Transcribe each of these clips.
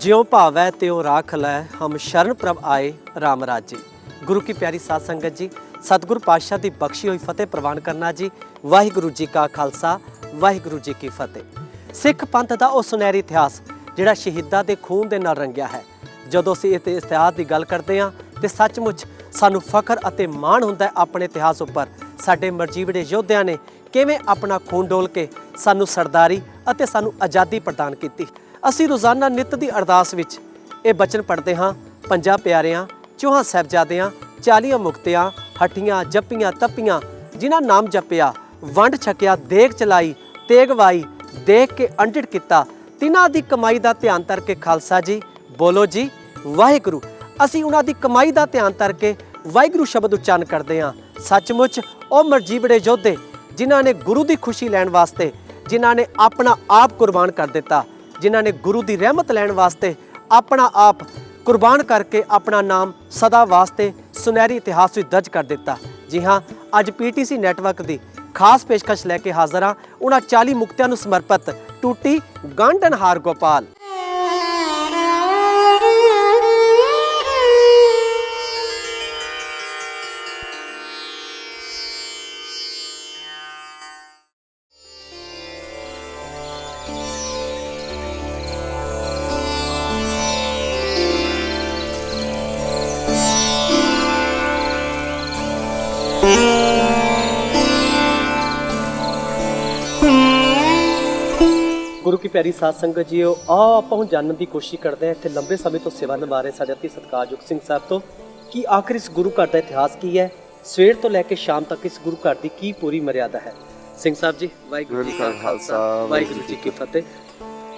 ਜਿਉ ਭਾਵੈ ਤਿਉ ਰਾਖ ਲੈ, ਹਮ ਸ਼ਰਨ ਪ੍ਰਭ ਆਏ RAM ਰਾਜੇ। ਗੁਰੂ ਕੀ ਪਿਆਰੀ ਸਾਧ ਸੰਗਤ ਜੀ, ਸਤਿਗੁਰ ਪਾਤਸ਼ਾਹ ਦੀ ਬਖਸ਼ੀ ਹੋਈ ਫਤਿਹ ਪ੍ਰਵਾਨ ਕਰਨਾ ਜੀ। ਵਾਹਿਗੁਰੂ ਜੀ ਕਾ ਖਾਲਸਾ, ਵਾਹਿਗੁਰੂ ਜੀ ਕੀ ਫਤਿਹ। ਸਿੱਖ ਪੰਥ ਦਾ ਉਹ ਸੁਨਹਿਰੀ ਇਤਿਹਾਸ, ਜਿਹੜਾ ਸ਼ਹੀਦਾਂ ਦੇ ਖੂਨ ਦੇ ਨਾਲ ਰੰਗਿਆ ਹੈ। ਜਦੋਂ ਅਸੀਂ ਇਸ ਇਤਿਹਾਸ ਦੀ ਗੱਲ ਕਰਦੇ ਹਾਂ, ਤੇ ਸੱਚਮੁੱਚ ਸਾਨੂੰ ਫਖਰ ਅਤੇ ਮਾਣ ਹੁੰਦਾ ਹੈ ਆਪਣੇ ਇਤਿਹਾਸ ਉੱਪਰ। ਸਾਡੇ ਮਰਜੀਵੜੇ ਯੋਧਿਆਂ ਨੇ ਕਿਵੇਂ ਆਪਣਾ ਖੂਨ ਡੋਲ ਕੇ ਸਾਨੂੰ ਸਰਦਾਰੀ ਅਤੇ ਸਾਨੂੰ ਆਜ਼ਾਦੀ ਪ੍ਰਦਾਨ ਕੀਤੀ। ਅਸੀਂ ਰੋਜ਼ਾਨਾ ਨਿਤ ਦੀ ਅਰਦਾਸ ਵਿੱਚ ਇਹ ਬਚਨ ਪੜ੍ਹਦੇ ਹਾਂ। ਪੰਜਾਂ ਪਿਆਰਿਆਂ, ਚੌਹਾਂ ਸਾਹਿਬਜ਼ਾਦਿਆਂ, ਚਾਲੀਆਂ ਮੁਕਤਿਆਂ ਹੱਟੀਆਂ ਜੱਪੀਆਂ, ਤੱਪੀਆਂ, ਜਿਨ੍ਹਾਂ ਨਾਮ ਜਪਿਆ, ਵੰਡ ਛਕਿਆ ਦੇਖ ਚਲਾਈ, ਤੇਗ ਵਾਈ, ਦੇਖ ਕੇ ਅੰਡਿੜ ਕੀਤਾ। ਤਿਨਾਂ ਦੀ ਕਮਾਈ ਦਾ ਧਿਆਨ ਤਰ ਕੇ ਖਾਲਸਾ ਜੀ, ਬੋਲੋ ਜੀ, ਵਾਹਿਗੁਰੂ। ਅਸੀਂ ਉਹਨਾਂ ਦੀ ਕਮਾਈ ਦਾ ਧਿਆਨ ਤਰ ਕੇ ਵਾਹਿਗੁਰੂ ਸ਼ਬਦ ਉਚਾਰਨ ਕਰਦੇ ਹਾਂ। ਸੱਚਮੁੱਚ ਉਹ ਮਰਜੀਵੜੇ ਯੋਧੇ, ਜਿਨ੍ਹਾਂ ਨੇ ਗੁਰੂ ਦੀ ਖੁਸ਼ੀ ਲੈਣ ਵਾਸਤੇ, ਜਿਨ੍ਹਾਂ ਨੇ ਆਪਣਾ ਆਪ ਕੁਰਬਾਨ ਕਰ ਦਿੱਤਾ। ਜਿਨ੍ਹਾਂ ਨੇ ਗੁਰੂ ਦੀ ਰਹਿਮਤ ਲੈਣ ਵਾਸਤੇ ਆਪਣਾ ਆਪ ਕੁਰਬਾਨ ਕਰਕੇ ਆਪਣਾ ਨਾਮ ਸਦਾ ਵਾਸਤੇ ਸੁਨਹਿਰੀ ਇਤਿਹਾਸ ਵਿੱਚ ਦਰਜ ਕਰ ਦਿੱਤਾ। ਜੀ ਹਾਂ, ਅੱਜ ਪੀਟੀਸੀ ਨੈਟਵਰਕ ਦੀ ਖਾਸ ਪੇਸ਼ਕਸ਼ ਲੈ ਕੇ ਹਾਜ਼ਰ ਹਾਂ। ਉਹਨਾਂ 40 ਮੁਕਤਿਆਂ ਨੂੰ ਸਮਰਪਿਤ ਟੂਟੀ ਗਾਂਡਨਹਾਰ ਗੋਪਾਲ। ਕੀ ਪਿਆਰੀ ਸਾਧ ਸੰਗਤ ਜੀਓ ਆ ਆਪਾਂ ਹੁਣ ਜਾਣਨ ਦੀ ਕੋਸ਼ਿਸ਼ ਕਰਦੇ ਹਾਂ ਇੱਥੇ ਲੰਬੇ ਸਮੇਂ ਤੋਂ ਸੇਵਾ ਨਿਭਾ ਰਹੇ ਸਾਡੇ ਅਤੀ ਸਤਿਕਾਰਯੋਗ ਸਿੰਘ ਸਾਹਿਬ ਤੋਂ ਕਿ ਆਖਰ ਇਸ ਗੁਰੂ ਘਰ ਦਾ ਇਤਿਹਾਸ ਕੀ ਹੈ? ਸਵੇਰ ਤੋਂ ਲੈ ਕੇ ਸ਼ਾਮ ਤੱਕ ਇਸ ਗੁਰੂ ਘਰ ਦੀ ਕੀ ਪੂਰੀ ਮਰਿਆਦਾ ਹੈ? ਸਿੰਘ ਸਾਹਿਬ ਜੀ ਵਾਹਿਗੁਰੂ ਜੀ ਕਾ ਖਾਲਸਾ ਵਾਹਿਗੁਰੂ ਜੀ ਕੀ ਫਤਿਹ।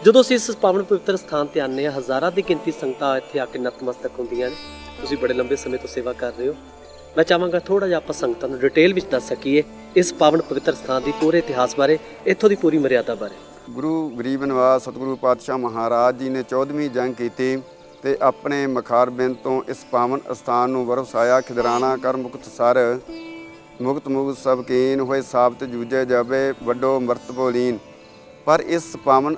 ਜਦੋਂ ਅਸੀਂ ਇਸ ਪਾਵਨ ਪਵਿੱਤਰ ਸਥਾਨ ਤੇ ਆਉਂਦੇ ਹਾਂ ਹਜ਼ਾਰਾਂ ਦੀ ਗਿਣਤੀ ਸੰਗਤਾਂ ਇੱਥੇ ਆ ਕੇ ਨਤਮਸਤਕ ਹੁੰਦੀਆਂ ਨੇ। ਤੁਸੀਂ ਬੜੇ ਲੰਬੇ ਸਮੇਂ ਤੋਂ ਸੇਵਾ ਕਰ ਰਹੇ ਹੋ। ਮੈਂ ਚਾਹਾਂਗਾ ਥੋੜਾ ਜਿਹਾ ਆਪਾਂ ਸੰਗਤਾਂ ਨੂੰ ਡਿਟੇਲ ਵਿੱਚ ਦੱਸ ਸਕੀਏ ਇਸ ਪਾਵਨ ਪਵਿੱਤਰ ਸਥਾਨ ਦੀ ਪੂਰੇ ਇਤਿਹਾਸ ਬਾਰੇ ਇੱਥੋਂ ਦੀ ਪੂਰੀ ਮਰਿਆਦਾ ਬਾਰੇ। ਗੁਰੂ ਗਰੀਬ ਨਿਵਾਸ ਸਤਿਗੁਰੂ ਪਾਤਸ਼ਾਹ ਮਹਾਰਾਜ ਜੀ ਨੇ 14ਵੀਂ ਜੰਗ ਕੀਤੀ ਤੇ ਆਪਣੇ ਮਖਾਰਬਿੰਦ ਤੋਂ ਇਸ ਪਾਵਨ ਅਸਥਾਨ ਨੂੰ ਵਰਸਾਇਆ। ਖਿਦਰਾਣਾ ਕਰ ਮੁਕਤ ਸਰ ਮੁਕਤ ਮੁਕਤ ਸਭ ਕੀਨ ਹੋਏ ਸਾਬਤ ਜੂਜੇ ਜਾਵੇ ਵੱਡੋ ਮਰਤ ਬੋਲੀਨ। ਪਰ ਇਸ ਪਾਵਨ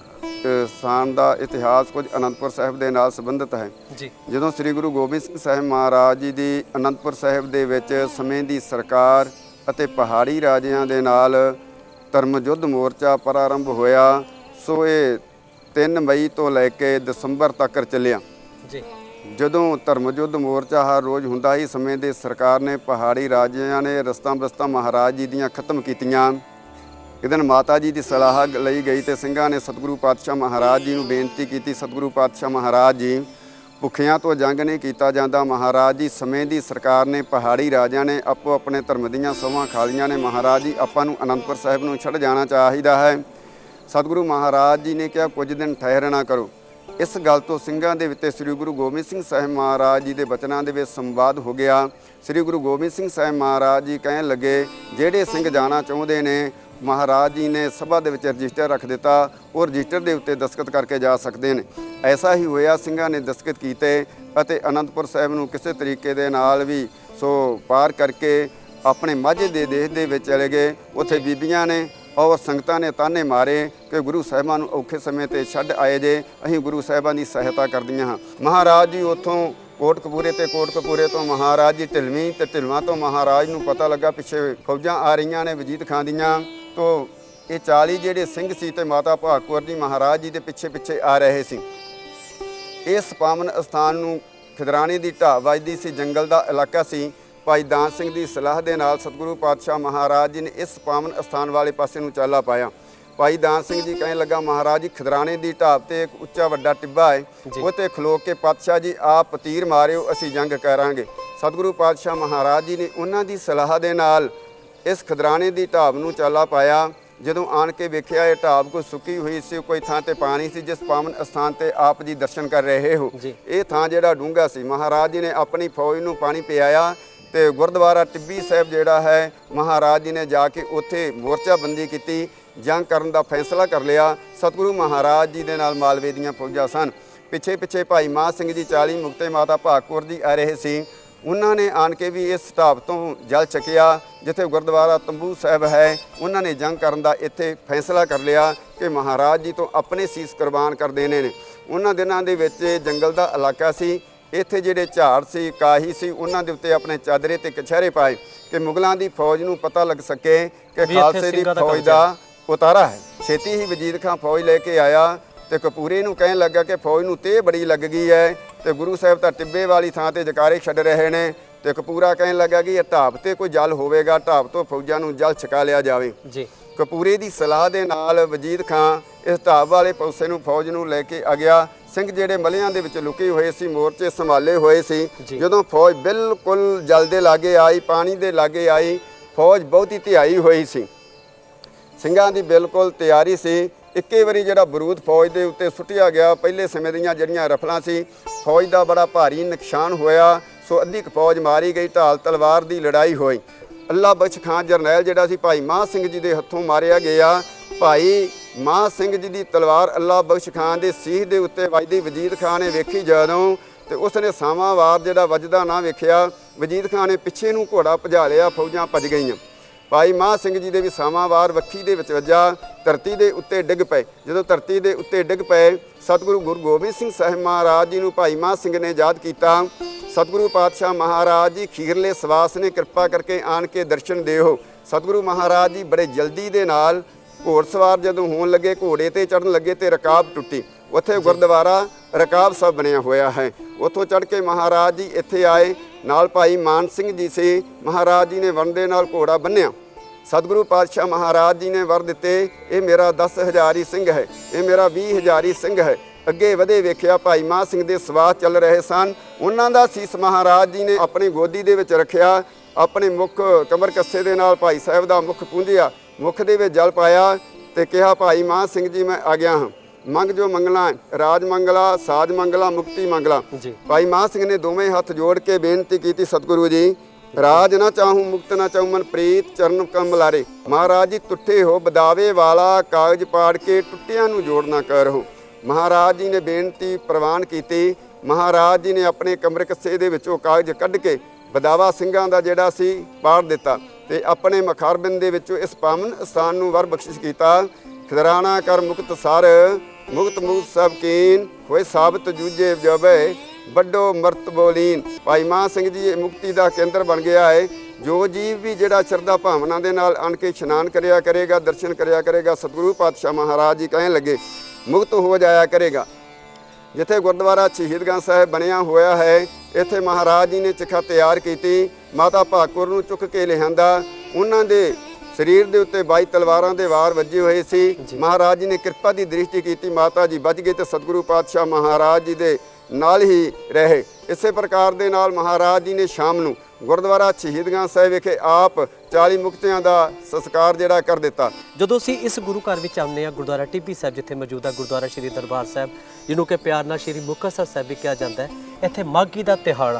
ਸਥਾਨ ਦਾ ਇਤਿਹਾਸ ਕੁਝ ਅਨੰਦਪੁਰ ਸਾਹਿਬ ਦੇ ਨਾਲ ਸੰਬੰਧਿਤ ਹੈ। ਜੀ। ਜਦੋਂ ਸ੍ਰੀ ਗੁਰੂ ਗੋਬਿੰਦ ਸਿੰਘ ਸਾਹਿਬ ਮਹਾਰਾਜ ਜੀ ਦੀ ਅਨੰਦਪੁਰ ਸਾਹਿਬ ਦੇ ਵਿੱਚ ਸਮੇਂ ਦੀ ਸਰਕਾਰ ਅਤੇ ਪਹਾੜੀ ਰਾਜਿਆਂ ਦੇ ਨਾਲ ਧਰਮ ਯੁੱਧ ਮੋਰਚਾ ਪ੍ਰਾਰੰਭ ਹੋਇਆ ਸੋ ਇਹ 3 ਮਈ ਤੋਂ ਲੈ ਕੇ ਦਸੰਬਰ ਤੱਕ ਚੱਲਿਆ। ਜੀ। ਜਦੋਂ ਧਰਮ ਯੁੱਧ ਮੋਰਚਾ ਹਰ ਰੋਜ਼ ਹੁੰਦਾ ਹੀ ਸਮੇਂ ਦੇ ਸਰਕਾਰ ਨੇ ਪਹਾੜੀ ਰਾਜਿਆਂ ਨੇ ਰਸਤਾਂ ਬਸਤਾਂ ਮਹਾਰਾਜ ਜੀ ਦੀਆਂ ਖਤਮ ਕੀਤੀਆਂ। ਇੱਕ ਦਿਨ ਮਾਤਾ ਜੀ ਦੀ ਸਲਾਹ ਲਈ ਗਈ ਤੇ ਸਿੰਘਾਂ ਨੇ ਸਤਿਗੁਰੂ ਪਾਤਸ਼ਾਹ ਮਹਾਰਾਜ ਜੀ ਨੂੰ ਬੇਨਤੀ ਕੀਤੀ ਸਤਿਗੁਰੂ ਪਾਤਸ਼ਾਹ ਮਹਾਰਾਜ ਜੀ ਭੁੱਖਿਆਂ ਤੋਂ ਜੰਗ ਨਹੀਂ ਕੀਤਾ ਜਾਂਦਾ। ਮਹਾਰਾਜ ਜੀ, ਸਮੇਂ ਦੀ ਸਰਕਾਰ ਨੇ, ਪਹਾੜੀ ਰਾਜਿਆਂ ਨੇ ਆਪੋ ਆਪਣੇ ਧਰਮ ਦੀਆਂ ਸੋਹਾਂ ਖਾਲੀਆਂ ਨੇ। ਮਹਾਰਾਜ ਜੀ, ਆਪਾਂ ਨੂੰ ਅਨੰਦਪੁਰ ਸਾਹਿਬ ਨੂੰ ਛੱਡ ਜਾਣਾ ਚਾਹੀਦਾ ਹੈ। ਸਤਿਗੁਰੂ ਮਹਾਰਾਜ ਜੀ ਨੇ ਕਿਹਾ, ਕੁਝ ਦਿਨ ਠਹਿਰਣਾ ਕਰੋ। ਇਸ ਗੱਲ ਤੋਂ ਸਿੰਘਾਂ ਦੇ ਵਿੱਚ ਸ੍ਰੀ ਗੁਰੂ ਗੋਬਿੰਦ ਸਿੰਘ ਸਾਹਿਬ ਮਹਾਰਾਜ ਜੀ ਦੇ ਬਚਨਾਂ ਦੇ ਵਿੱਚ ਸੰਵਾਦ ਹੋ ਗਿਆ। ਸ੍ਰੀ ਗੁਰੂ ਗੋਬਿੰਦ ਸਿੰਘ ਸਾਹਿਬ ਮਹਾਰਾਜ ਜੀ ਕਹਿਣ ਲੱਗੇ, ਜਿਹੜੇ ਸਿੰਘ ਜਾਣਾ ਚਾਹੁੰਦੇ ਨੇ ਮਹਾਰਾਜ ਜੀ ਨੇ ਸਭਾ ਦੇ ਵਿੱਚ ਰਜਿਸਟਰ ਰੱਖ ਦਿੱਤਾ, ਉਹ ਰਜਿਸਟਰ ਦੇ ਉੱਤੇ ਦਸਖਤ ਕਰਕੇ ਜਾ ਸਕਦੇ ਨੇ। ਐਸਾ ਹੀ ਹੋਇਆ, ਸਿੰਘਾਂ ਨੇ ਦਸਖਤ ਕੀਤੇ ਅਤੇ ਅਨੰਦਪੁਰ ਸਾਹਿਬ ਨੂੰ ਕਿਸੇ ਤਰੀਕੇ ਦੇ ਨਾਲ ਵੀ ਸੋ ਪਾਰ ਕਰਕੇ ਆਪਣੇ ਮਾਝੇ ਦੇ ਦੇਸ਼ ਦੇ ਵਿੱਚ ਚਲੇ ਗਏ। ਉੱਥੇ ਬੀਬੀਆਂ ਨੇ ਔਰ ਸੰਗਤਾਂ ਨੇ ਤਾਨੇ ਮਾਰੇ ਕਿ ਗੁਰੂ ਸਾਹਿਬਾਂ ਨੂੰ ਔਖੇ ਸਮੇਂ ਤੇ ਛੱਡ ਆਏ ਜੇ, ਅਸੀਂ ਗੁਰੂ ਸਾਹਿਬਾਂ ਦੀ ਸਹਾਇਤਾ ਕਰਦੀਆਂ ਹਾਂ। ਮਹਾਰਾਜ ਜੀ ਉੱਥੋਂ ਕੋਟਕਪੂਰੇ ਤੇ ਕੋਟਕਪੂਰੇ ਤੋਂ ਮਹਾਰਾਜ ਜੀ ਢਿਲਵੀਂ ਤੇ ਢਿਲਵਾਂ ਤੋਂ ਮਹਾਰਾਜ ਨੂੰ ਪਤਾ ਲੱਗਾ, ਪਿੱਛੇ ਫੌਜਾਂ ਆ ਰਹੀਆਂ ਨੇ, ਵਜੀਦ ਖਾਂ ਦੀਆਂ। ਤੋਂ ਇਹ 40 ਜਿਹੜੇ ਸਿੰਘ ਸੀ ਤੇ ਮਾਤਾ ਭਾਗਕੌਰ ਜੀ ਮਹਾਰਾਜ ਜੀ ਦੇ ਪਿੱਛੇ ਪਿੱਛੇ ਆ ਰਹੇ ਸੀ। ਇਸ ਪਾਵਨ ਅਸਥਾਨ ਨੂੰ ਖਿਦਰਾਣੇ ਦੀ ਢਾਹ ਵੱਜਦੀ ਸੀ ਜੰਗਲ ਦਾ ਇਲਾਕਾ ਸੀ। ਭਾਈ ਦਾਨ ਸਿੰਘ ਦੀ ਸਲਾਹ ਦੇ ਨਾਲ ਸਤਿਗੁਰੂ ਪਾਤਸ਼ਾਹ ਮਹਾਰਾਜ ਜੀ ਨੇ ਇਸ ਪਾਵਨ ਅਸਥਾਨ ਵਾਲੇ ਪਾਸੇ ਨੂੰ ਚਾਲਾ ਪਾਇਆ। ਭਾਈ ਦਾਨ ਸਿੰਘ ਜੀ ਕਹਿਣ ਲੱਗਾ ਮਹਾਰਾਜ ਜੀ ਖਿਦਰਾਣੇ ਦੀ ਢਾਬ ਤੇ ਇੱਕ ਉੱਚਾ ਵੱਡਾ ਟਿੱਬਾ ਹੈ। ਉੱਤੇ ਖਲੋ ਕੇ ਪਾਤਸ਼ਾਹ ਜੀ ਆਪ ਤੀਰ ਮਾਰਿਓ ਅਸੀਂ ਜੰਗ ਕਰਾਂਗੇ। ਸਤਿਗੁਰੂ ਪਾਤਸ਼ਾਹ ਮਹਾਰਾਜ ਜੀ ਨੇ ਉਹਨਾਂ ਦੀ ਸਲਾਹ ਦੇ ਨਾਲ ਇਸ ਖਿਦਰਾਣੇ ਦੀ ਢਾਬ ਨੂੰ ਚਾਲਾ ਪਾਇਆ। ਜਦੋਂ ਆਣ ਕੇ ਵੇਖਿਆ ਇਹ ਢਾਬ ਕੋਈ ਸੁੱਕੀ ਹੋਈ ਸੀ ਕੋਈ ਥਾਂ ਤੇ ਪਾਣੀ ਸੀ ਜਿਸ ਪਾਵਨ ਅਸਥਾਨ ਤੇ ਆਪ ਜੀ ਦਰਸ਼ਨ ਕਰ ਰਹੇ ਹੋ। ਇਹ ਥਾਂ ਜਿਹੜਾ ਡੂੰਘਾ ਸੀ। ਮਹਾਰਾਜ ਜੀ ਨੇ ਆਪਣੀ ਫੌਜ ਨੂੰ ਪਾਣੀ ਪਿਆਇਆ ਤੇ ਗੁਰਦੁਆਰਾ ਟਿੱਬੀ ਸਾਹਿਬ ਜਿਹੜਾ ਹੈ ਮਹਾਰਾਜ ਜੀ ਨੇ ਜਾ ਕੇ ਉੱਥੇ ਮੋਰਚਾਬੰਦੀ ਕੀਤੀ ਜੰਗ ਕਰਨ ਦਾ ਫੈਸਲਾ ਕਰ ਲਿਆ। ਸਤਿਗੁਰੂ ਮਹਾਰਾਜ ਜੀ ਦੇ ਨਾਲ ਮਾਲਵੇ ਦੀਆਂ ਫੌਜਾਂ ਸਨ। ਪਿੱਛੇ ਪਿੱਛੇ ਭਾਈ ਮਾਹ ਸਿੰਘ ਜੀ 40 ਮੁਕਤੇ ਮਾਤਾ ਭਾਗਪੁਰ ਜੀ ਆ ਰਹੇ ਸੀ। ਉਹਨਾਂ ਨੇ ਆਣ ਕੇ ਵੀ ਇਸ ਢਾਬ ਤੋਂ ਜਲ ਚੱਕਿਆ ਜਿੱਥੇ ਗੁਰਦੁਆਰਾ ਤੰਬੂ ਸਾਹਿਬ ਹੈ ਉਹਨਾਂ ਨੇ ਜੰਗ ਕਰਨ ਦਾ ਇੱਥੇ ਫੈਸਲਾ ਕਰ ਲਿਆ ਕਿ ਮਹਾਰਾਜ ਜੀ ਤੋਂ ਆਪਣੇ ਸੀਸ ਕੁਰਬਾਨ ਕਰ ਦੇਣੇ ਨੇ। ਉਹਨਾਂ ਦਿਨਾਂ ਦੇ ਵਿੱਚ ਜੰਗਲ ਦਾ ਇਲਾਕਾ ਸੀ। ਇੱਥੇ ਜਿਹੜੇ ਝਾੜ ਸੀ ਕਾਹੀ ਸੀ ਉਹਨਾਂ ਦੇ ਉੱਤੇ ਆਪਣੇ ਚਾਦਰੇ ਤੇ ਕਛਹਿਰੇ ਪਾਏ ਕਿ ਮੁਗਲਾਂ ਦੀ ਫੌਜ ਨੂੰ ਪਤਾ ਲੱਗ ਸਕੇ ਕਿ ਖਾਲਸੇ ਦੀ ਫੌਜ ਦਾ ਉਤਾਰਾ ਹੈ। ਛੇਤੀ ਹੀ ਵਜੀਦ ਖਾਨ ਫੌਜ ਲੈ ਕੇ ਆਇਆ ਤੇ ਕਪੂਰੇ ਨੂੰ ਕਹਿਣ ਲੱਗਾ ਕਿ ਫੌਜ ਨੂੰ ਤੇ ਬੜੀ ਲੱਗ ਗਈ ਹੈ। ਤੇ ਗੁਰੂ ਸਾਹਿਬ ਤਾਂ ਟਿੱਬੇ ਵਾਲੀ ਥਾਂ ਤੇ ਜਕਾਰੇ ਛੱਡ ਰਹੇ ਨੇ ਤੇ ਕਪੂਰਾ ਕਹਿਣ ਲੱਗਾ ਕਿ ਇਹ ਢਾਬ ਤੇ ਕੋਈ ਜਲ ਹੋਵੇਗਾ ਢਾਬ ਤੋਂ ਫੌਜਾਂ ਨੂੰ ਜਲ ਛਕਾ ਲਿਆ ਜਾਵੇ। ਜੀ। ਕਪੂਰੇ ਦੀ ਸਲਾਹ ਦੇ ਨਾਲ ਵਜੀਦ ਖਾਨ ਇਸ ਢਾਬ ਵਾਲੇ ਪੌਸੇ ਨੂੰ ਫੌਜ ਨੂੰ ਲੈ ਕੇ ਆ ਗਿਆ ਸਿੰਘ ਜਿਹੜੇ ਮਲਿਆਂ ਦੇ ਵਿੱਚ ਲੁਕੇ ਹੋਏ ਸੀ ਮੋਰਚੇ ਸੰਭਾਲੇ ਹੋਏ ਸੀ। ਜਦੋਂ ਫੌਜ ਬਿਲਕੁਲ ਜਲ ਦੇ ਲਾਗੇ ਆਈ ਪਾਣੀ ਦੇ ਲਾਗੇ ਆਈ ਫੌਜ ਬਹੁਤੀ ਧਿਆਈ ਹੋਈ ਸੀ। ਸਿੰਘਾਂ ਦੀ ਬਿਲਕੁਲ ਤਿਆਰੀ ਸੀ ਇੱਕੇ ਵਾਰੀ ਜਿਹੜਾ ਬਰੂਦ ਫੌਜ ਦੇ ਉੱਤੇ ਸੁੱਟਿਆ ਗਿਆ, ਪਹਿਲੇ ਸਮੇਂ ਦੀਆਂ ਜਿਹੜੀਆਂ ਰਫਲਾਂ ਸੀ, ਫੌਜ ਦਾ ਬੜਾ ਭਾਰੀ ਨੁਕਸਾਨ ਹੋਇਆ। ਸੋ ਅੱਧੀ ਕੁ ਫੌਜ ਮਾਰੀ ਗਈ, ਢਾਲ ਤਲਵਾਰ ਦੀ ਲੜਾਈ ਹੋਈ। ਅੱਲਾ ਬਖਸ਼ ਖਾਨ, ਜਰਨੈਲ ਜਿਹੜਾ ਸੀ, ਭਾਈ ਮਾਹ ਸਿੰਘ ਜੀ ਦੇ ਹੱਥੋਂ ਮਾਰਿਆ ਗਿਆ। ਭਾਈ ਮਾਹ ਸਿੰਘ ਜੀ ਦੀ ਤਲਵਾਰ ਅੱਲਾ ਬਖਸ਼ ਖਾਨ ਦੇ ਸੀਹ ਦੇ ਉੱਤੇ ਵੱਜਦੀ। ਵਜੀਦ ਖਾਨ ਨੇ ਵੇਖੀ ਜਦੋਂ ਤੇ ਸਾਵਾਂ ਵਾਰ ਜਿਹੜਾ ਵੱਜਦਾ ਨਾ ਵੇਖਿਆ। ਵਜੀਦ ਖਾਨ ਨੇ ਪਿੱਛੇ ਨੂੰ ਘੋੜਾ ਭਜਾ ਲਿਆ, ਫੌਜਾਂ ਭੱਜ ਗਈਆਂ। ਭਾਈ ਮਾਹ ਸਿੰਘ ਜੀ ਦੇ ਵੀ ਸਾਵਾਂਵਾਰ ਵੱਖੀ ਦੇ ਵਿੱਚ ਵੱਜਾ, ਧਰਤੀ ਦੇ ਉੱਤੇ ਡਿੱਗ ਪਏ। ਜਦੋਂ ਧਰਤੀ ਦੇ ਉੱਤੇ ਡਿੱਗ ਪਏ, ਸਤਿਗੁਰੂ ਗੁਰੂ ਗੋਬਿੰਦ ਸਿੰਘ ਸਾਹਿਬ ਮਹਾਰਾਜ ਜੀ ਨੂੰ ਭਾਈ ਮਾਹ ਸਿੰਘ ਨੇ ਯਾਦ ਕੀਤਾ। ਸਤਿਗੁਰੂ ਪਾਤਸ਼ਾਹ ਮਹਾਰਾਜ ਜੀ ਖੀਰਲੇ ਸਵਾਸ ਨੇ ਕਿਰਪਾ ਕਰਕੇ ਆਣ ਕੇ ਦਰਸ਼ਨ ਦਿਓ। ਸਤਿਗੁਰੂ ਮਹਾਰਾਜ ਜੀ ਬੜੇ ਜਲਦੀ ਦੇ ਨਾਲ ਘੋੜਸਵਾਰ ਜਦੋਂ ਹੋਣ ਲੱਗੇ, ਘੋੜੇ ਤੇ ਚੜਨ ਲੱਗੇ ਤੇ ਰਕਾਬ ਟੁੱਟੀ। ਉੱਥੇ ਗੁਰਦੁਆਰਾ ਰਕਾਬ ਸਾਹਿਬ ਬਣਿਆ ਹੋਇਆ ਹੈ। ਉੱਥੋਂ ਚੜ ਕੇ ਮਹਾਰਾਜ ਜੀ ਇੱਥੇ ਆਏ। ਨਾਲ ਭਾਈ ਮਾਨ ਸਿੰਘ ਜੀ ਸੀ, ਮਹਾਰਾਜ ਜੀ ਨੇ ਵੰਡੇ ਨਾਲ ਘੋੜਾ ਬੰਨਿਆ। ਸਤਿਗੁਰੂ ਪਾਤਸ਼ਾਹ ਮਹਾਰਾਜ ਜੀ ਨੇ ਵਰ ਦਿੱਤੇ, ਇਹ ਮੇਰਾ 10000 ਹੀ ਸਿੰਘ ਹੈ, ਇਹ ਮੇਰਾ 20000 ਹੀ ਸਿੰਘ ਹੈ। ਅੱਗੇ ਵਧੇ ਵੇਖਿਆ ਭਾਈ ਮਾਹ ਸਿੰਘ ਦੇ ਸਵਾਹ ਚੱਲ ਰਹੇ ਸਨ। ਉਹਨਾਂ ਦਾ ਸੀਸ ਮਹਾਰਾਜ ਜੀ ਨੇ ਆਪਣੀ ਗੋਦੀ ਦੇ ਵਿੱਚ ਰੱਖਿਆ, ਆਪਣੇ ਮੁਖ ਕਮਰ ਕੱਸੇ ਦੇ ਨਾਲ ਭਾਈ ਸਾਹਿਬ ਦਾ ਮੁਖ ਪੂੰਝਿਆ, ਮੁਖ ਦੇ ਵਿੱਚ ਜਲ ਪਾਇਆ ਤੇ ਕਿਹਾ, ਭਾਈ ਮਾਹ ਸਿੰਘ ਜੀ, ਮੈਂ ਆ ਗਿਆ ਹਾਂ। ਮੰਗ ਜੋ ਮੰਗਲਾ ਰਾਜ ਮੰਗਲਾ ਸਾਜ ਮੰਗਲਾ ਮੁਕਤੀ ਮੰਗਲਾ। ਭਾਈ ਮਾਹ ਸਿੰਘ ਨੇ ਦੋਵੇਂ ਹੱਥ ਜੋੜ ਕੇ ਬੇਨਤੀ ਕੀਤੀ ਸਤਿਗੁਰੂ ਜੀ ਰਾਜ ਨਾ ਚਾਹੂੰ ਮੁਕਤ ਨਾ ਚਾਹੂੰ ਮਨ ਪ੍ਰੀਤ ਚਰਨ ਕਮਲਾਰੇ ਮਹਾਰਾਜ ਜੀ ਟੁੱਟੇ ਹੋ ਬਦਾਵੇ ਵਾਲਾ ਕਾਗਜ਼ ਪਾੜ ਕੇ ਟੁੱਟਿਆਂ ਨੂੰ ਜੋੜਨਾ ਕਰੋ ਮਹਾਰਾਜ ਜੀ ਨੇ ਬੇਨਤੀ ਪ੍ਰਵਾਨ ਕੀਤੀ। ਮਹਾਰਾਜ ਜੀ ਨੇ ਆਪਣੇ ਕਮਰ ਕੱਸੇ ਦੇ ਵਿੱਚੋਂ ਕਾਗਜ਼ ਕੱਢ ਕੇ ਬਦਾਵਾ ਸਿੰਘਾਂ ਦਾ ਜਿਹੜਾ ਸੀ ਪਾੜ ਦਿੱਤਾ ਤੇ ਆਪਣੇ ਮਖਾਰਬਿੰਦ ਦੇ ਵਿੱਚੋਂ ਇਸ ਪਾਵਨ ਸਥਾਨ ਨੂੰ ਵਰ ਬਖਸ਼ਿਸ਼ ਕੀਤਾ। ਖਦਰਾਣਾ ਕਰ ਮੁਕਤ ਸਰ ਮੁਕਤ ਮੁਕਤ ਸਭ ਕੀਨ, ਹੋਏ ਸਾਬਤ ਜੂਝੇ ਜਬੇ ਵੱਡੋ ਮਰਤਬੋਲੀਨ ਭਾਈ ਮਾਨ ਸਿੰਘ ਜੀ, ਇਹ ਮੁਕਤੀ ਦਾ ਕੇਂਦਰ ਬਣ ਗਿਆ ਹੈ ਜੋ ਜੀਵ ਵੀ ਜਿਹੜਾ ਸ਼ਰਧਾ ਭਾਵਨਾ ਦੇ ਨਾਲ ਆਣ ਕੇ ਇਸ਼ਨਾਨ ਕਰਿਆ ਕਰੇਗਾ, ਦਰਸ਼ਨ ਕਰਿਆ ਕਰੇਗਾ, ਸਤਿਗੁਰੂ ਪਾਤਸ਼ਾਹ ਮਹਾਰਾਜ ਜੀ ਕਹਿਣ ਲੱਗੇ, ਮੁਕਤ ਹੋ ਜਾਇਆ ਕਰੇਗਾ। ਜਿੱਥੇ ਗੁਰਦੁਆਰਾ ਸ਼ਹੀਦਗੰਜ ਸਾਹਿਬ ਬਣਿਆ ਹੋਇਆ ਹੈ, ਇੱਥੇ ਮਹਾਰਾਜ ਜੀ ਨੇ ਚਿਖਾ ਤਿਆਰ ਕੀਤੀ, ਮਾਤਾ ਭਾਕੁਰ ਨੂੰ ਚੁੱਕ ਕੇ ਲਿਆਂਦਾ। ਉਹਨਾਂ ਦੇ ਸਰੀਰ ਦੇ ਉੱਤੇ 22 ਤਲਵਾਰਾਂ ਦੇ ਵਾਰ ਵੱਜੇ ਹੋਏ ਸੀ। ਮਹਾਰਾਜ ਜੀ ਨੇ ਕਿਰਪਾ ਦੀ ਦ੍ਰਿਸ਼ਟੀ ਕੀਤੀ ਮਾਤਾ ਜੀ ਬਚ ਗਏ ਤੇ ਸਤਿਗੁਰੂ ਪਾਤਸ਼ਾਹ ਮਹਾਰਾਜ ਜੀ ਦੇ ਨਾਲ ਹੀ ਰਹੇ। ਇਸੇ ਪ੍ਰਕਾਰ ਦੇ ਨਾਲ ਮਹਾਰਾਜ ਜੀ ਨੇ ਸ਼ਾਮ ਨੂੰ ਗੁਰਦੁਆਰਾ ਸ਼ਹੀਦਗੰਜ ਸਾਹਿਬ ਵਿਖੇ ਆਪ 40 ਮੁਕਤਿਆਂ ਦਾ ਸੰਸਕਾਰ ਜਿਹੜਾ ਕਰ ਦਿੱਤਾ। ਜਦੋਂ ਅਸੀਂ ਇਸ ਗੁਰੂ ਘਰ ਵਿੱਚ ਆਉਂਦੇ ਹਾਂ ਗੁਰਦੁਆਰਾ ਟਿੱਬੀ ਸਾਹਿਬ ਜਿੱਥੇ ਮੌਜੂਦਾ ਗੁਰਦੁਆਰਾ ਸ਼੍ਰੀ ਦਰਬਾਰ ਸਾਹਿਬ ਜਿਹਨੂੰ ਕਿ ਪਿਆਰ ਨਾਲ ਸ਼੍ਰੀ ਮੁਕਤਸਰ ਸਾਹਿਬ ਵੀ ਕਿਹਾ ਜਾਂਦਾ ਹੈ ਇੱਥੇ ਮਾਘੀ ਦਾ ਤਿਹਾੜ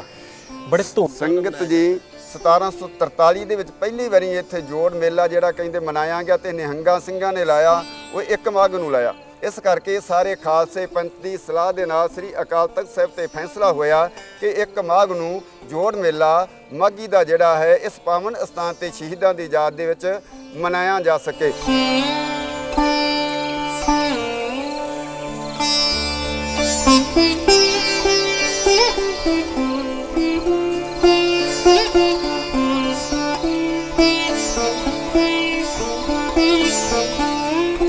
ਬੜੇ ਧੂਮ ਸੰਗਤ ਜੀ 1743 ਦੇ ਵਿੱਚ ਪਹਿਲੀ ਵਾਰੀ ਇੱਥੇ ਜੋੜ ਮੇਲਾ ਜਿਹੜਾ ਕਹਿੰਦੇ ਮਨਾਇਆ ਗਿਆ ਤੇ ਨਿਹੰਗਾ ਸਿੰਘਾਂ ਨੇ ਲਾਇਆ, ਉਹ ਇੱਕ ਮਾਘ ਨੂੰ ਲਾਇਆ। ਇਸ ਕਰਕੇ ਸਾਰੇ ਖਾਲਸੇ ਪੰਥ ਦੀ ਸਲਾਹ ਦੇ ਨਾਲ ਸ੍ਰੀ ਅਕਾਲ ਤਖਤ ਸਾਹਿਬ ਤੇ ਫੈਸਲਾ ਹੋਇਆ ਕਿ ਇੱਕ ਮਾਘ ਨੂੰ ਜੋੜ ਮੇਲਾ ਮਾਘੀ ਦਾ ਜਿਹੜਾ ਹੈ, ਇਸ ਪਾਵਨ ਅਸਥਾਨ ਤੇ ਸ਼ਹੀਦਾਂ ਦੀ ਯਾਦ ਦੇ ਵਿੱਚ ਮਨਾਇਆ ਜਾ ਸਕੇ।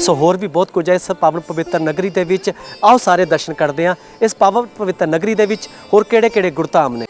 ਸੋ ਹੋਰ ਵੀ ਬਹੁਤ ਕੁਝ ਹੈ ਇਸ ਪਾਵਨ ਪਵਿੱਤਰ ਨਗਰੀ ਦੇ ਵਿੱਚ ਆਓ ਸਾਰੇ ਦਰਸ਼ਨ ਕਰਦੇ ਹਾਂ ਇਸ ਪਾਵਨ ਪਵਿੱਤਰ ਨਗਰੀ ਦੇ ਵਿੱਚ ਹੋਰ ਕਿਹੜੇ-ਕਿਹੜੇ ਗੁਰਧਾਮ ਨੇ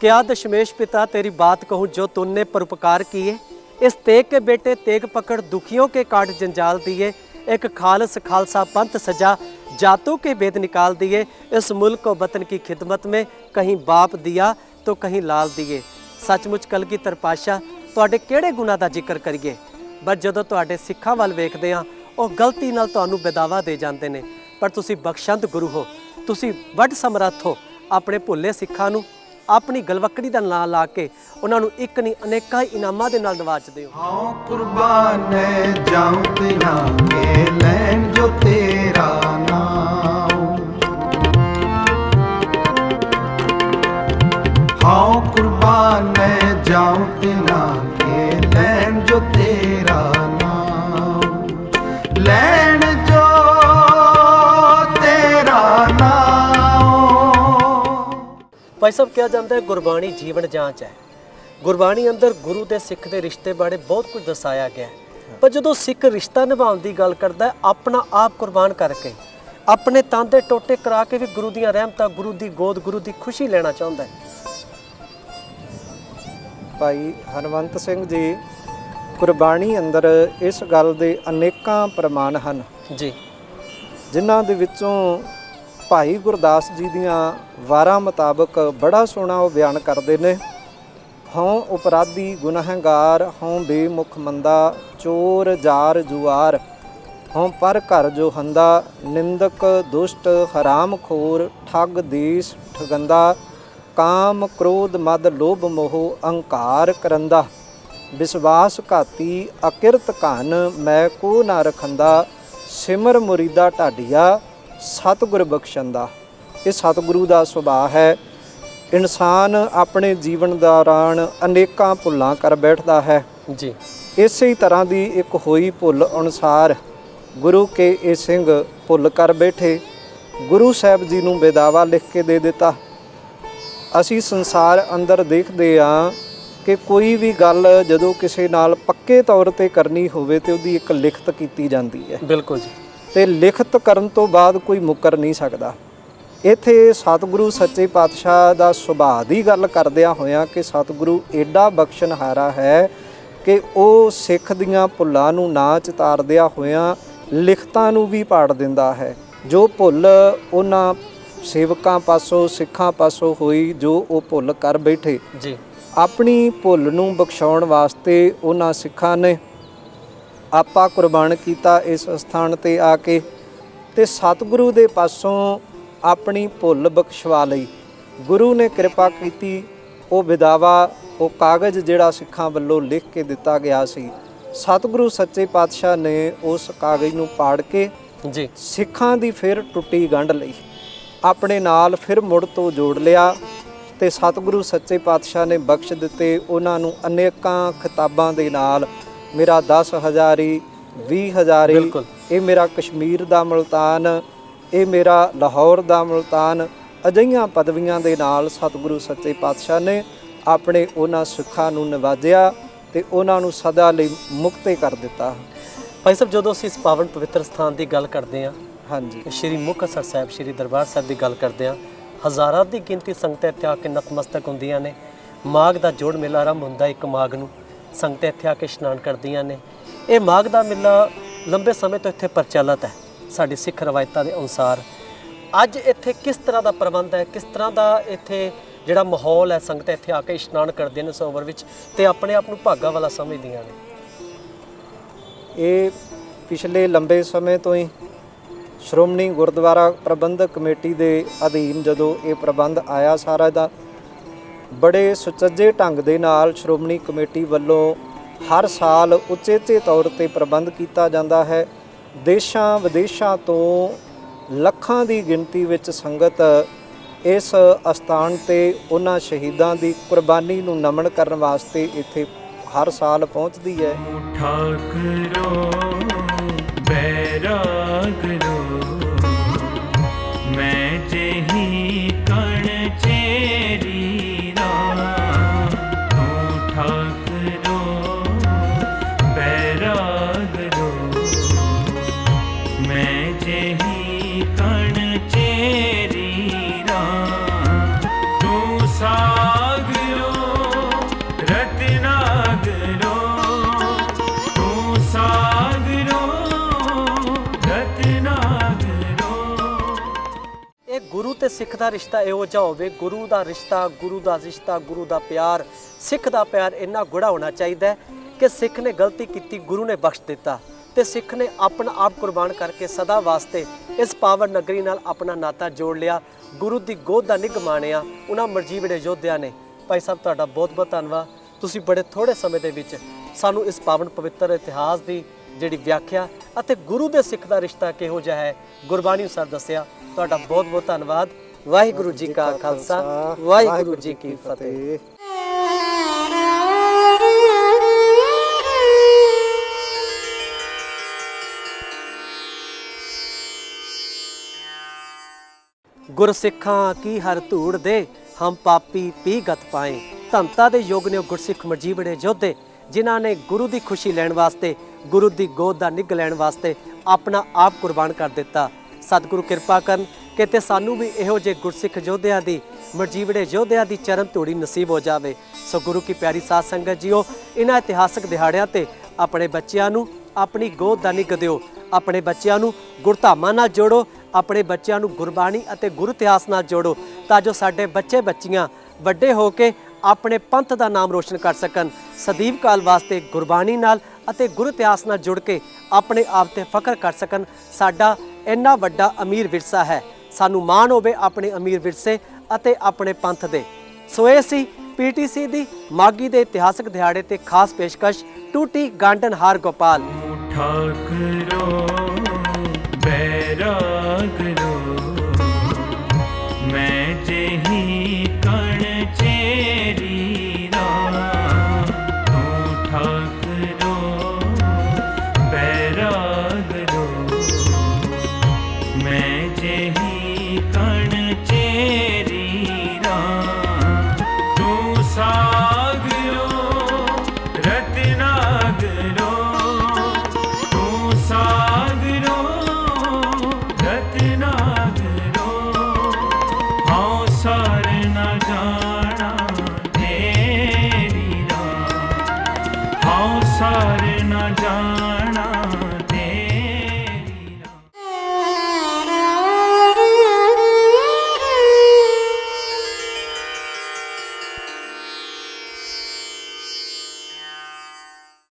क्या दशमेश पिता तेरी बात कहूँ जो तूने परोपकार किए इस तेग के बेटे तेग पकड़ दुखियों के काट जंजाल दिए एक खालस खालसा पंथ सजा जातों के भेद निकाल दिए इस मुल्क को वतन की खिदमत में कहीं बाप दिया तो कहीं लाल दिए ਸੱਚਮੁੱਚ ਕਲਗੀਧਰ ਪਾਸ਼ਾ ਤੁਹਾਡੇ ਕਿਹੜੇ ਗੁਨਾਹ ਦਾ ਜ਼ਿਕਰ ਕਰੀਏ ਬਸ ਜਦੋਂ ਤੁਹਾਡੇ ਸਿੱਖਾਂ ਵੱਲ ਵੇਖਦੇ ਆ ਉਹ ਗਲਤੀ ਨਾਲ ਤੁਹਾਨੂੰ ਬੇਦਾਵਾ ਦੇ ਜਾਂਦੇ ਨੇ ਪਰ ਤੁਸੀਂ ਬਖਸ਼ੰਦ ਗੁਰੂ ਹੋ ਤੁਸੀਂ ਵੱਡ ਸਮਰੱਥ ਹੋ ਆਪਣੇ ਭੁੱਲੇ ਸਿੱਖਾਂ ਨੂੰ ਆਪਣੀ ਗਲਵਕੜੀ ਦਾ ਨਾਂ ਲਾ ਕੇ ਉਹਨਾਂ ਨੂੰ ਇੱਕ ਨਹੀਂ, ਅਨੇਕਾਂ ਹੀ ਇਨਾਮਾਂ ਦੇ ਨਾਲ ਨਵਾਜਦੇ ਹੋ ਹਾਂ ਕੁਰਬਾਨ ਜਾਉਂ ਤਿਨਾ ਕੇ ਲੈਣ ਜੋ ਤੇਰਾ ਨਾਮ। ਹਾਂ ਕੁਰਬਾਨ ਜਾਉ ਤਿਨਾ ਕੇ ਲੈਣ ਜੋ ਤੇਰਾ ਨਾਮ। ਭਾਈ ਸਾਹਿਬ ਕਿਹਾ ਜਾਂਦਾ ਹੈ ਗੁਰਬਾਣੀ ਜੀਵਨ ਜਾਂਚ ਹੈ। ਗੁਰਬਾਣੀ ਅੰਦਰ ਗੁਰੂ ਤੇ ਸਿੱਖ ਦੇ ਰਿਸ਼ਤੇ ਬਾਰੇ ਬਹੁਤ ਕੁਝ ਦਸਾਇਆ ਗਿਆ ਹੈ। ਪਰ ਜਦੋਂ ਸਿੱਖ ਰਿਸ਼ਤਾ ਨਿਭਾਉਣ ਦੀ ਗੱਲ ਕਰਦਾ ਹੈ ਆਪਣਾ ਆਪ ਕੁਰਬਾਨ ਕਰਕੇ ਆਪਣੇ ਤਨ ਦੇ ਟੋਟੇ ਕਰਾ ਕੇ ਵੀ ਗੁਰੂ ਦੀਆਂ ਰਹਿਮਤਾਂ ਗੁਰੂ ਦੀ ਗੋਦ ਗੁਰੂ ਦੀ ਖੁਸ਼ੀ ਲੈਣਾ ਚਾਹੁੰਦਾ ਹੈ। ਭਾਈ ਹਨਵੰਤ ਸਿੰਘ ਜੀ ਕੁਰਬਾਨੀ ਅੰਦਰ ਇਸ ਗੱਲ ਦੇ ਅਨੇਕਾਂ ਪ੍ਰਮਾਣ ਹਨ। ਜੀ। ਜਿਨ੍ਹਾਂ ਦੇ ਵਿੱਚੋਂ ਭਾਈ ਗੁਰਦਾਸ ਜੀ ਦੀਆਂ ਵਾਰਾਂ ਮੁਤਾਬਕ ਬੜਾ ਸੋਹਣਾ ਉਹ ਬਿਆਨ ਕਰਦੇ ਨੇ। ਹਉ ਉਪਰਾਧੀ ਗੁਨਾਹਗਾਰ, ਹਉ ਬੇਮੁਖ ਮੰਦਾ, ਚੋਰ ਜਾਰ ਜੁਆਰ। ਹਉ ਪਰ ਘਰ ਜੋ ਹੰਦਾ, ਨਿੰਦਕ ਦੁਸ਼ਟ ਹਰਾਮ ਖੋਰ, ਠੱਗ ਦੇਸ ਠਗੰਦਾ। ਕਾਮ ਕ੍ਰੋਧ ਮਦ ਲੋਭ ਮੋਹ, ਅਹੰਕਾਰ ਕਰੰਦਾ। ਵਿਸ਼ਵਾਸ ਘਾਤੀ, ਅਕਿਰਤ ਘਨ, ਮੈਂ ਕੋ ਨਾ ਰਖੰਦਾ। ਸਿਮਰ ਮੁਰੀਦਾ ਢਾਡੀਆ ਸਤਿਗੁਰ ਬਖਸ਼ੰਦਾ ਇਹ ਸਤਿਗੁਰੂ ਦਾ ਸੁਭਾਅ ਹੈ। ਇਨਸਾਨ ਆਪਣੇ ਜੀਵਨ ਦੌਰਾਨ ਅਨੇਕਾਂ ਭੁੱਲਾਂ ਕਰ ਬੈਠਦਾ ਹੈ। ਜੀ। ਇਸੇ ਹੀ ਤਰ੍ਹਾਂ ਦੀ ਇੱਕ ਹੋਈ ਭੁੱਲ ਅਨੁਸਾਰ ਗੁਰੂ ਕੇ ਇਹ ਸਿੰਘ ਭੁੱਲ ਕਰ ਬੈਠੇ। ਗੁਰੂ ਸਾਹਿਬ ਜੀ ਨੂੰ ਬੇਦਾਵਾ ਲਿਖ ਕੇ ਦੇ ਦਿੱਤਾ। ਅਸੀਂ ਸੰਸਾਰ ਅੰਦਰ ਦੇਖਦੇ ਆ ਕਿ ਕੋਈ ਵੀ ਗੱਲ ਜਦੋਂ ਕਿਸੇ ਨਾਲ ਪੱਕੇ ਤੌਰ ਤੇ ਕਰਨੀ ਹੋਵੇ ਤੇ ਉਹਦੀ ਇੱਕ ਲਿਖਤ ਕੀਤੀ ਜਾਂਦੀ ਹੈ। ਬਿਲਕੁਲ ਜੀ। ਤੇ ਲਿਖਤ ਕਰਨ ਤੋਂ ਬਾਅਦ ਕੋਈ ਮੁੱਕਰ ਨਹੀਂ ਸਕਦਾ। ਇੱਥੇ ਸਤਿਗੁਰੂ ਸੱਚੇ ਪਾਤਸ਼ਾਹ ਦਾ ਸੁਭਾਅ ਦੀ ਗੱਲ ਕਰਦਿਆਂ ਹੋਇਆਂ ਕਿ ਸਤਿਗੁਰੂ ਏਡਾ ਬਖਸ਼ਣਹਾਰਾ ਹੈ ਕਿ ਉਹ ਸਿੱਖ ਦੀਆਂ ਭੁੱਲਾਂ ਨੂੰ ਨਾ ਚਿਤਾਰਦਿਆਂ ਹੋਇਆਂ ਲਿਖਤਾਂ ਨੂੰ ਵੀ ਪਾੜ ਦਿੰਦਾ ਹੈ। ਜੋ ਭੁੱਲ ਉਹਨਾਂ ਸੇਵਕਾਂ ਪਾਸੋਂ ਸਿੱਖਾਂ ਪਾਸੋਂ ਹੋਈ ਜੋ ਉਹ ਭੁੱਲ ਕਰ ਬੈਠੇ। ਜੀ। ਆਪਣੀ ਭੁੱਲ ਨੂੰ ਬਖਸ਼ਾਉਣ ਵਾਸਤੇ ਉਹਨਾਂ ਸਿੱਖਾਂ ਨੇ ਆਪਾ ਕੁਰਬਾਨ ਕੀਤਾ ਇਸ ਸਥਾਨ ਤੇ ਆ ਕੇ ਤੇ ਸਤਿਗੁਰੂ ਦੇ ਪਾਸੋਂ ਆਪਣੀ ਭੁੱਲ ਬਖਸ਼ਵਾ ਲਈ। ਗੁਰੂ ਨੇ ਕਿਰਪਾ ਕੀਤੀ ਉਹ ਵਿਦਾਵਾ ਉਹ ਕਾਗਜ਼ ਜਿਹੜਾ ਸਿੱਖਾਂ ਵੱਲੋਂ ਲਿਖ ਕੇ ਦਿੱਤਾ ਗਿਆ ਸੀ। ਸਤਿਗੁਰੂ ਸੱਚੇ ਪਾਤਸ਼ਾਹ ਨੇ ਉਸ ਕਾਗਜ਼ ਨੂੰ ਪਾੜ ਕੇ ਜੀ। ਸਿੱਖਾਂ ਦੀ ਫਿਰ ਟੁੱਟੀ ਗੰਢ ਲਈ। ਆਪਣੇ ਨਾਲ ਫਿਰ ਮੁੜ ਤੋਂ ਜੋੜ ਲਿਆ ਤੇ ਸਤਿਗੁਰੂ ਸੱਚੇ ਪਾਤਸ਼ਾਹ ਨੇ ਬਖਸ਼ ਦਿੱਤੇ। ਉਹਨਾਂ ਨੂੰ ਅਨੇਕਾਂ ਖਿਤਾਬਾਂ ਦੇ ਨਾਲ ਮੇਰਾ 10 ਹਜ਼ਾਰੀ 20 ਹਜ਼ਾਰੀ। ਇਹ ਮੇਰਾ ਕਸ਼ਮੀਰ ਦਾ ਮੁਲਤਾਨ ਇਹ ਮੇਰਾ ਲਾਹੌਰ ਦਾ ਮੁਲਤਾਨ ਅਜਈਆਂ ਪਦਵੀਆਂ ਦੇ ਨਾਲ ਸਤਿਗੁਰੂ ਸੱਚੇ ਪਾਤਸ਼ਾਹ ਨੇ ਆਪਣੇ ਉਹਨਾਂ ਸਿੱਖਾਂ ਨੂੰ ਨਿਵਾਜਿਆ ਤੇ ਉਹਨਾਂ ਨੂੰ ਸਦਾ ਲਈ ਮੁਕਤੇ ਕਰ ਦਿੱਤਾ। ਭਾਈ ਸਾਹਿਬ ਜਦੋਂ ਅਸੀਂ ਇਸ ਪਾਵਨ ਪਵਿੱਤਰ ਸਥਾਨ ਦੀ ਗੱਲ ਕਰਦੇ ਹਾਂ ਹਾਂਜੀ। ਸ਼੍ਰੀ ਮੁਕਤਸਰ ਸਾਹਿਬ ਸ਼੍ਰੀ ਦਰਬਾਰ ਸਾਹਿਬ ਦੀ ਗੱਲ ਕਰਦੇ ਹਾਂ ਹਜ਼ਾਰਾਂ ਦੀ ਗਿਣਤੀ ਸੰਗਤਾਂ ਇੱਥੇ ਆ ਕੇ ਨਤਮਸਤਕ ਹੁੰਦੀਆਂ ਨੇ। ਮਾਘ ਦਾ ਜੋੜ ਮੇਲਾ ਆਰੰਭ ਹੁੰਦਾ ਇੱਕ ਮਾਘ ਨੂੰ। ਸੰਗਤਾਂ ਇੱਥੇ ਆ ਕੇ ਇਸ਼ਨਾਨ ਕਰਦੀਆਂ ਨੇ। ਇਹ ਮਾਘ ਦਾ ਮੇਲਾ ਲੰਬੇ ਸਮੇਂ ਤੋਂ ਇੱਥੇ ਪ੍ਰਚਲਿਤ ਹੈ। ਸਾਡੀ ਸਿੱਖ ਰਵਾਇਤਾਂ ਦੇ ਅਨੁਸਾਰ ਅੱਜ ਇੱਥੇ ਕਿਸ ਤਰ੍ਹਾਂ ਦਾ ਪ੍ਰਬੰਧ ਹੈ, ਕਿਸ ਤਰ੍ਹਾਂ ਦਾ ਇੱਥੇ ਜਿਹੜਾ ਮਾਹੌਲ ਹੈ, ਸੰਗਤ ਇੱਥੇ ਆ ਕੇ ਇਸ਼ਨਾਨ ਕਰਦੀਆਂ ਨੇ ਸਰੋਵਰ ਵਿੱਚ ਤੇ ਆਪਣੇ ਆਪ ਨੂੰ ਭਾਗਾ ਵਾਲਾ ਸਮਝਦੀਆਂ ਨੇ। ਇਹ ਪਿਛਲੇ ਲੰਬੇ ਸਮੇਂ ਤੋਂ ਹੀ ਸ਼੍ਰੋਮਣੀ ਗੁਰਦੁਆਰਾ ਪ੍ਰਬੰਧਕ ਕਮੇਟੀ ਦੇ ਅਧੀਨ ਜਦੋਂ ਇਹ ਪ੍ਰਬੰਧ ਆਇਆ ਸਾਰਾ ਦਾ ਬੜੇ ਸੁਚੱਜੇ ਢੰਗ ਦੇ ਨਾਲ ਸ਼੍ਰੋਮਣੀ ਕਮੇਟੀ ਵੱਲੋਂ ਹਰ ਸਾਲ ਉਚੇਚੇ ਤੌਰ ਤੇ ਪ੍ਰਬੰਧ ਕੀਤਾ ਜਾਂਦਾ ਹੈ। ਦੇਸ਼ਾਂ ਵਿਦੇਸ਼ਾਂ ਤੋਂ ਲੱਖਾਂ ਦੀ ਗਿਣਤੀ ਵਿੱਚ ਸੰਗਤ ਇਸ ਅਸਥਾਨ ਤੇ ਉਹਨਾਂ ਸ਼ਹੀਦਾਂ ਦੀ ਕੁਰਬਾਨੀ ਨੂੰ ਨਮਨ ਕਰਨ ਵਾਸਤੇ ਇੱਥੇ ਹਰ ਸਾਲ ਪਹੁੰਚਦੀ ਹੈ। ਠਾਕਰੋ। ਬੈਰਾਗਰੋ ਗੁਰੂ ਤੇ ਸਿੱਖ ਦਾ ਰਿਸ਼ਤਾ ਇਹੋ ਜਿਹਾ ਹੋਵੇ, ਗੁਰੂ ਦਾ ਰਿਸ਼ਤਾ, ਗੁਰੂ ਦਾ ਰਿਸ਼ਤਾ, ਗੁਰੂ ਦਾ ਪਿਆਰ, ਸਿੱਖ ਦਾ ਪਿਆਰ ਇੰਨਾ ਗੂੜਾ ਹੋਣਾ ਚਾਹੀਦਾ ਹੈ ਕਿ ਸਿੱਖ ਨੇ ਗਲਤੀ ਕੀਤੀ, ਗੁਰੂ ਨੇ ਬਖਸ਼ ਦਿੱਤਾ ਤੇ ਸਿੱਖ ਨੇ ਆਪਣਾ ਆਪ ਕੁਰਬਾਨ ਕਰਕੇ ਸਦਾ ਵਾਸਤੇ ਇਸ ਪਾਵਨ ਨਗਰੀ ਨਾਲ ਆਪਣਾ ਨਾਤਾ ਜੋੜ ਲਿਆ, ਗੁਰੂ ਦੀ ਗੋਦ ਦਾ ਨਿੱਘ ਮਾਣਿਆ, ਉਹਨਾਂ ਮਰਜੀਵੜੇ ਯੋਧਿਆਂ ਨੇ। ਭਾਈ ਸਾਹਿਬ, ਤੁਹਾਡਾ ਬਹੁਤ ਬਹੁਤ ਧੰਨਵਾਦ। ਤੁਸੀਂ ਬੜੇ ਥੋੜੇ ਸਮੇਂ ਦੇ ਵਿੱਚ ਸਾਨੂੰ ਇਸ ਪਾਵਨ ਪਵਿੱਤਰ ਇਤਿਹਾਸ ਦੀ ਜਿਹੜੀ ਵਿਆਖਿਆ ਅਤੇ ਗੁਰੂ ਦੇ ਸਿੱਖ ਦਾ ਰਿਸ਼ਤਾ ਕਿਹੋ ਜਿਹਾ ਹੈ, ਗੁਰਬਾਣੀ ਅਨੁਸਾਰ ਦੱਸਿਆ। ਤੁਹਾਡਾ ਬਹੁਤ ਬਹੁਤ ਧੰਨਵਾਦ। ਵਾਹਿਗੁਰੂ ਜੀ ਕਾ ਖਾਲਸਾ, ਵਾਹਿਗੁਰੂ ਜੀ ਕੀ ਫਤਿਹ। ਗੁਰਸਿੱਖਾਂ ਕੀ ਹਰ ਧੂੜ ਦੇ, ਹਮ ਪਾਪੀ ਪੀ ਗਤ ਪਾਏ। ਧੰਤਾ ਦੇ ਯੋਗ ਨੇ ਗੁਰਸਿੱਖ ਮਰਜੀਵੜੇ ਜੋਧੇ ਜਿਨ੍ਹਾਂ ਨੇ ਗੁਰੂ ਦੀ ਖੁਸ਼ੀ ਲੈਣ ਵਾਸਤੇ, ਗੁਰੂ ਦੀ ਗੋਦ ਦਾ ਨਿੱਘ ਲੈਣ ਵਾਸਤੇ ਆਪਣਾ ਆਪ ਕੁਰਬਾਨ ਕਰ ਦਿੱਤਾ। ਸਤਿਗੁਰੂ ਕਿਰਪਾ ਕਰਨ ਕਿਤੇ ਸਾਨੂੰ ਵੀ ਇਹੋ ਜਿਹੇ ਗੁਰਸਿੱਖ ਯੋਧਿਆਂ ਦੀ, ਮਰਜੀਵੜੇ ਯੋਧਿਆਂ ਦੀ ਚਰਨ ਧੂੜੀ ਨਸੀਬ ਹੋ ਜਾਵੇ। ਸੋ ਗੁਰੂ ਕੀ ਪਿਆਰੀ ਸਾਧ ਸੰਗਤ ਜੀਓ ਇਹਨਾਂ ਇਤਿਹਾਸਕ ਦਿਹਾੜਿਆਂ ਤੇ ਆਪਣੇ ਬੱਚਿਆਂ ਨੂੰ ਆਪਣੀ ਗੋਦ ਦਾ ਆਪਣੇ ਬੱਚਿਆਂ ਨੂੰ ਗੁਰਧਾਮਾਂ ਨਾਲ ਜੋੜੋ, ਆਪਣੇ ਬੱਚਿਆਂ ਨੂੰ ਗੁਰਬਾਣੀ ਅਤੇ ਗੁਰੂ ਇਤਿਹਾਸ ਨਾਲ ਜੋੜੋ, ਤਾਂ ਜੋ ਸਾਡੇ ਬੱਚੇ ਬੱਚੀਆਂ ਵੱਡੇ ਹੋ ਕੇ ਆਪਣੇ ਪੰਥ ਦਾ ਨਾਮ ਰੋਸ਼ਨ ਕਰ ਸਕਣ। ਸਦੀਵ ਕਾਲ ਵਾਸਤੇ ਗੁਰਬਾਣੀ ਨਾਲ ਅਤੇ ਗੁਰੂ ਇਤਿਹਾਸ ਨਾਲ ਜੁੜ ਕੇ ਆਪਣੇ ਆਪ ਤੇ ਫਖਰ ਕਰ ਸਕਣ। ਸਾਡਾ ਇੰਨਾ ਵੱਡਾ ਅਮੀਰ ਵਿਰਸਾ ਹੈ। ਸਾਨੂੰ ਮਾਣ ਹੋਵੇ ਆਪਣੇ ਅਮੀਰ ਵਿਰਸੇ ਅਤੇ ਆਪਣੇ ਪੰਥ ਦੇ। ਸੋ ਇਹ ਸੀ ਪੀਟੀਸੀ ਦੀ ਮਾਗੀ ਦੇ ਇਤਿਹਾਸਕ ਦਿਹਾੜੇ ਤੇ ਖਾਸ ਪੇਸ਼ਕਸ਼ ਟੂਟੀ ਗਾਂਡਨ ਹਾਰ ਗੋਪਾਲ। ਠਾਕਰੋ, ਬੈਰਾਗ